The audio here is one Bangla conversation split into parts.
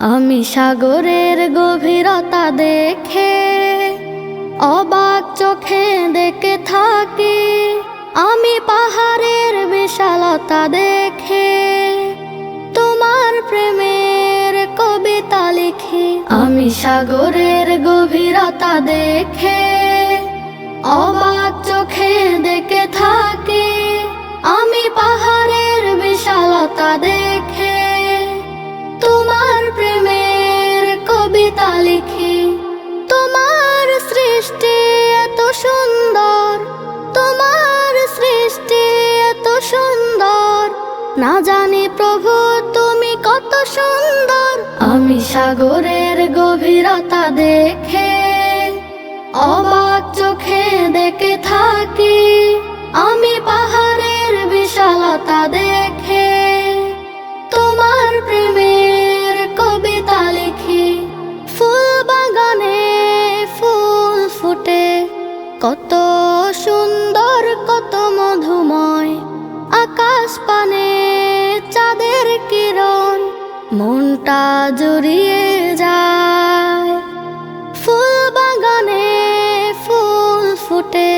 আমি সাগরের গভীরতা দেখে অবাক চোখে দেখে থাকি। আমি পাহাড়ের বিশালতা দেখে তোমার প্রেমের কবিতা লিখি। আমি সাগরের গভীরতা দেখে অবাক চোখে দেখে থাকি। আমি পাহাড়ের বিশালতা দেখে তোমার কবিতা লিখি? তোমার সৃষ্টি এত সুন্দর, তোমার সৃষ্টি এত সুন্দর। না জানি প্রভু, তুমি কত সুন্দর। আমি সাগরের গভীরতা দেখে, অবাক চোখে দেখে থাকি। আমি পাহাড়ের বিশালতা দেখে কত সুন্দর, কত মধুময়। আকাশ পানে চাঁদের কিরণ, মনটা জড়িয়ে যায়। ফুল বাগানে ফুল ফুটে,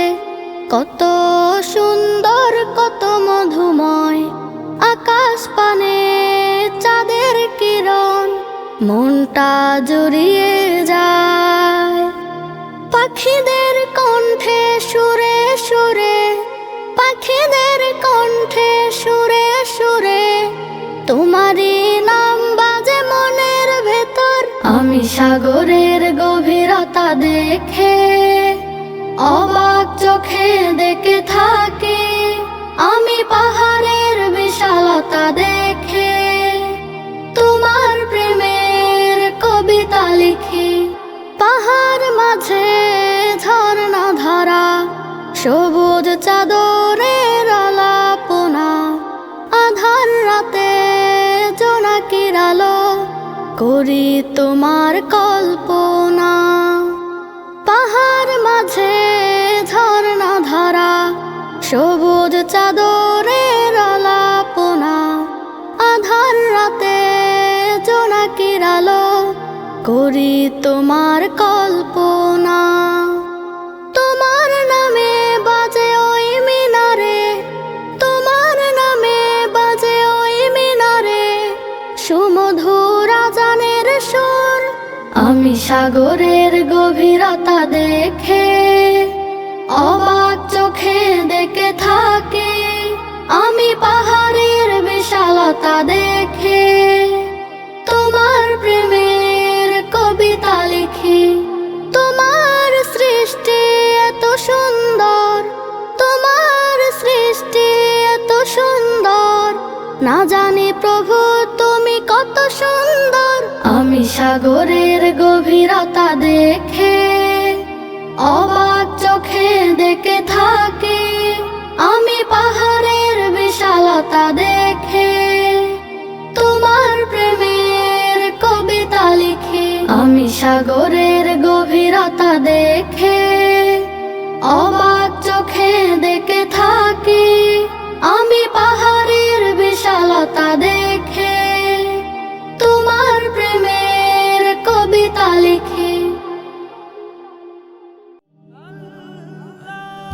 কত সুন্দর, কত মধুময়। আকাশ পানে চাঁদের কিরণ, মনটা জড়িয়ে যায়। পাখিদের সুরে সুরে, পাখিদের কণ্ঠে সুরে সুরে, তোমারই নাম বাজে মনের ভেতর, আমি সাগরের গভীরতা দেখে অবাক চোখে দেখে থাকি, আমি পাহাড়ের বিশালতা দেখে তোমার প্রেমের কবিতা লিখি, পাহাড় মাঝে সবুজ চাদরের আলাপনা, আধার রাতে জোনাকির আলো করি তোমার কল্পনা। পাহাড় মাঝে ঝর্ণা ধারা, সবুজ চাদরের আলাপনা, আধার রাতে জোনাকির আলো করি তোমার কল্পনা। আমি সাগরের গভীরতা দেখে অবাক চোখে দেখে থাকি। আমি পাহাড়ের বিশালতা জানি প্রভু, তুমি কত সুন্দর। আমি সাগরের গভীরতা দেখে, অবাক চোখে দেখে থাকি। আমি পাহাড়ের বিশালতা দেখে, তোমার প্রেমের কবিতা লিখি। আমি সাগরের